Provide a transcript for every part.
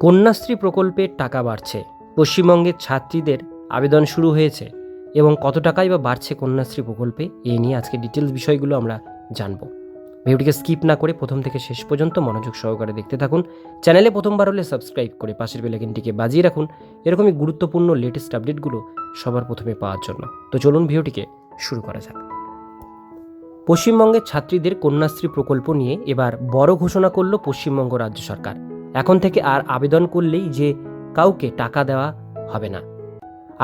কন্যাশ্রী প্রকল্পের টাকা বাড়ছে। পশ্চিমবঙ্গের ছাত্রীদের আবেদন শুরু হয়েছে এবং কত টাকাই বা বাড়ছে কন্যাশ্রী প্রকল্পে এই নিয়ে আজকে ডিটেলস বিষয়গুলো আমরা জানব। ভিডিওটিকে স্কিপ না করে প্রথম থেকে শেষ পর্যন্ত মনোযোগ সহকারে দেখতে থাকুন। চ্যানেলে প্রথমবার হলে সাবস্ক্রাইব করে পাশের বেলাইকনটিকে বাজিয়ে রাখুন। এরকমই গুরুত্বপূর্ণ লেটেস্ট আপডেটগুলো সবার প্রথমে পাওয়ার জন্য। তো চলুন ভিডিওটিকে শুরু করা যাক। পশ্চিমবঙ্গের ছাত্রীদের কন্যাশ্রী প্রকল্প নিয়ে এবার বড় ঘোষণা করল পশ্চিমবঙ্গ রাজ্য সরকার। এখন থেকে আর আবেদন করলেই যে কাউকে টাকা দেওয়া হবে না।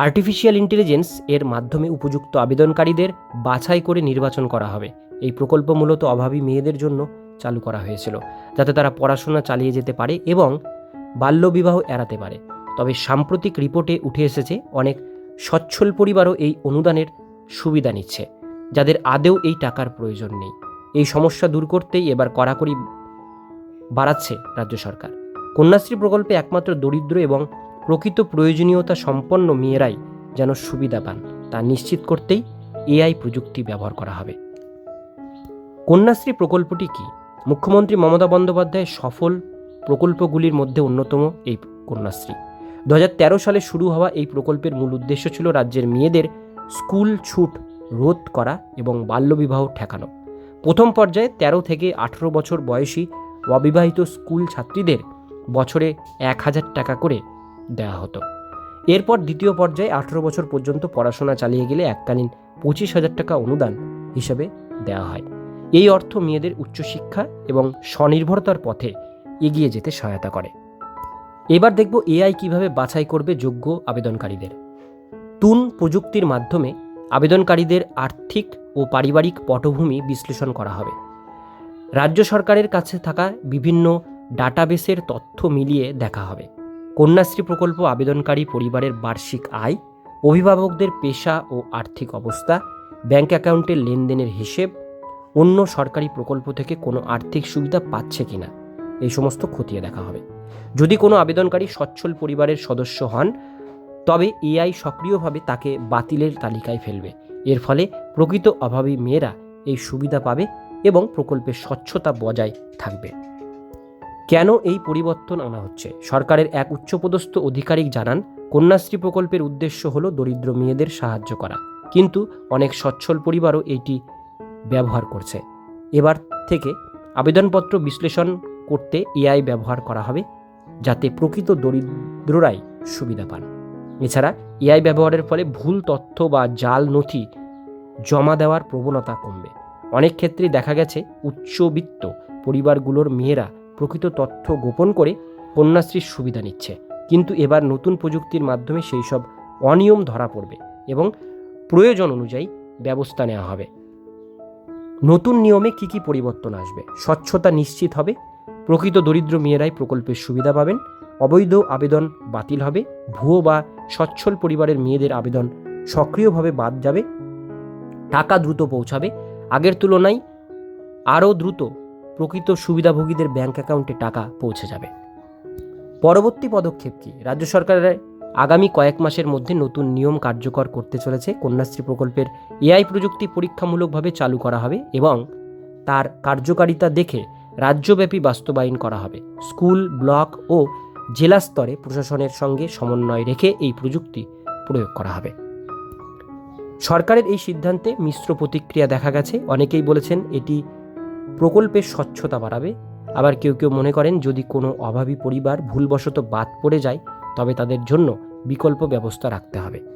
আর্টিফিশিয়াল ইন্টেলিজেন্স এর মাধ্যমে উপযুক্ত আবেদনকারীদের বাছাই করে নির্বাচন করা হবে। এই প্রকল্প মূলত অভাবী মেয়েদের জন্য চালু করা হয়েছিল, যাতে তারা পড়াশোনা চালিয়ে যেতে পারে এবং বাল্যবিবাহ এড়াতে পারে। তবে সাম্প্রতিক রিপোর্টে উঠে এসেছে, অনেক সচ্ছল পরিবারও এই অনুদানের সুবিধা নিচ্ছে, যাদের আদেও এই টাকার প্রয়োজন নেই। এই সমস্যা দূর করতেই এবার কড়াকড়ি বাড়াচ্ছে রাজ্য সরকার। কন্যাশ্রী প্রকল্পে একমাত্র দরিদ্র এবং প্রকৃত প্রয়োজনীয়তা সম্পন্ন মেয়েরাই যেন সুবিধা পান, তা নিশ্চিত করতেই এআই প্রযুক্তি ব্যবহার করা হবে। কন্যাশ্রী প্রকল্পটি কি? মুখ্যমন্ত্রী মমতা বন্দ্যোপাধ্যায়ের সফল প্রকল্পগুলির মধ্যে অন্যতম এই কন্যাশ্রী। দু হাজার তেরো সালে শুরু হওয়া এই প্রকল্পের মূল উদ্দেশ্য ছিল রাজ্যের মেয়েদের স্কুল ছুট রোধ করা এবং বাল্যবিবাহ ঠেকানো। প্রথম পর্যায়ে ১৩ থেকে আঠেরো বছর বয়সী অবিবাহিত স্কুল ছাত্রীদের বছরে এক হাজার টাকা করে দেওয়া হতো। এরপর দ্বিতীয় পর্যায়ে আঠেরো বছর পর্যন্ত পড়াশোনা চালিয়ে গেলে এককালীন পঁচিশ হাজার টাকা অনুদান হিসেবে দেওয়া হয়। এই অর্থ মেয়েদের উচ্চশিক্ষা এবং স্বনির্ভরতার পথে এগিয়ে যেতে সহায়তা করে। এবার দেখব এআই কীভাবে বাছাই করবে যোগ্য আবেদনকারীদের। তুন প্রযুক্তির মাধ্যমে আবেদনকারীদের আর্থিক ও পারিবারিক পটভূমি বিশ্লেষণ করা হবে। রাজ্য সরকারের কাছে থাকা বিভিন্ন ডাটাবেসের তথ্য মিলিয়ে দেখা হবে। কন্যাশ্রী প্রকল্প আবেদনকারী পরিবারের বার্ষিক আয়, অভিভাবকদের পেশা ও আর্থিক অবস্থা, ব্যাংক অ্যাকাউন্টের লেনদেনের হিসেব, অন্য সরকারি প্রকল্প থেকে কোনো আর্থিক সুবিধা পাচ্ছে কিনা, এই সমস্ত খতিয়ে দেখা হবে। যদি কোনো আবেদনকারী সচ্ছল পরিবারের সদস্য হন, তবে এআই সক্রিয়ভাবে তাকে বাতিলের তালিকায় ফেলবে। এর ফলে প্রকৃত অভাবী মেয়েরা এই সুবিধা পাবে এবং প্রকল্পের স্বচ্ছতা বজায় থাকবে। কেন এই পরিবর্তন আনা হচ্ছে? সরকারের এক উচ্চপদস্থ আধিকারিক জানান, কন্যাশ্রী প্রকল্পের উদ্দেশ্য হলো দরিদ্র মেয়েদের সাহায্য করা। কিন্তু অনেক সচ্ছল পরিবারও এটি ব্যবহার করছে। এবার থেকে আবেদনপত্র বিশ্লেষণ করতে এআই ব্যবহার করা হবে, যাতে প্রকৃত দরিদ্ররাই সুবিধা পান। এছাড়া এআই ব্যবহারের ফলে ভুল তথ্য বা জাল নথি জমা দেওয়ার প্রবণতা কমবে। অনেক ক্ষেত্রে দেখা গেছে, উচ্চবিত্ত পরিবারগুলোর মেয়েরা প্রকৃত তথ্য গোপন করে কন্যাশ্রীর সুবিধা নিচ্ছে। কিন্তু এবার নতুন প্রযুক্তির মাধ্যমে সেই সব অনিয়ম ধরা পড়বে এবং প্রয়োজন অনুযায়ী ব্যবস্থা নেওয়া হবে। নতুন নিয়মে কি কি পরিবর্তন আসবে? স্বচ্ছতা নিশ্চিত হবে। প্রকৃত দরিদ্র মেয়েরাই প্রকল্পের সুবিধা পাবেন। অবৈধ আবেদন বাতিল হবে। ভুয়ো বা সচ্ছল পরিবারের মেয়েদের আবেদন সক্রিয়ভাবে বাদ যাবে। টাকা দ্রুত পৌঁছাবে। আগের তুলনায় আরও দ্রুত প্রকৃত সুবিধাভোগীদের ব্যাংক অ্যাকাউন্টে টাকা পৌঁছে যাবে। পরবর্তী পদক্ষেপ কি? রাজ্য সরকারের আগামী কয়েক মাসের মধ্যে নতুন নিয়ম কার্যকর করতে চলেছে। কন্যাশ্রী প্রকল্পের এআই প্রযুক্তি পরীক্ষামূলকভাবে চালু করা হবে এবং তার কার্যকারিতা দেখে রাজ্যব্যাপী বাস্তবায়ন করা হবে। স্কুল, ব্লক ও জেলা স্তরে প্রশাসনের সঙ্গে সমন্বয় রেখে এই প্রযুক্তি প্রয়োগ করা হবে। সরকারের এই সিদ্ধান্তে মিশ্র প্রতিক্রিয়া দেখা গেছে। অনেকেই বলেছেন এটি প্রকল্পের স্বচ্ছতা বাড়াবে। আবার কেউ কেউ মনে করেন, যদি কোনো অভাবী পরিবার ভুলবশত বাদ পড়ে যায়, তবে তাদের জন্য বিকল্প ব্যবস্থা রাখতে হবে।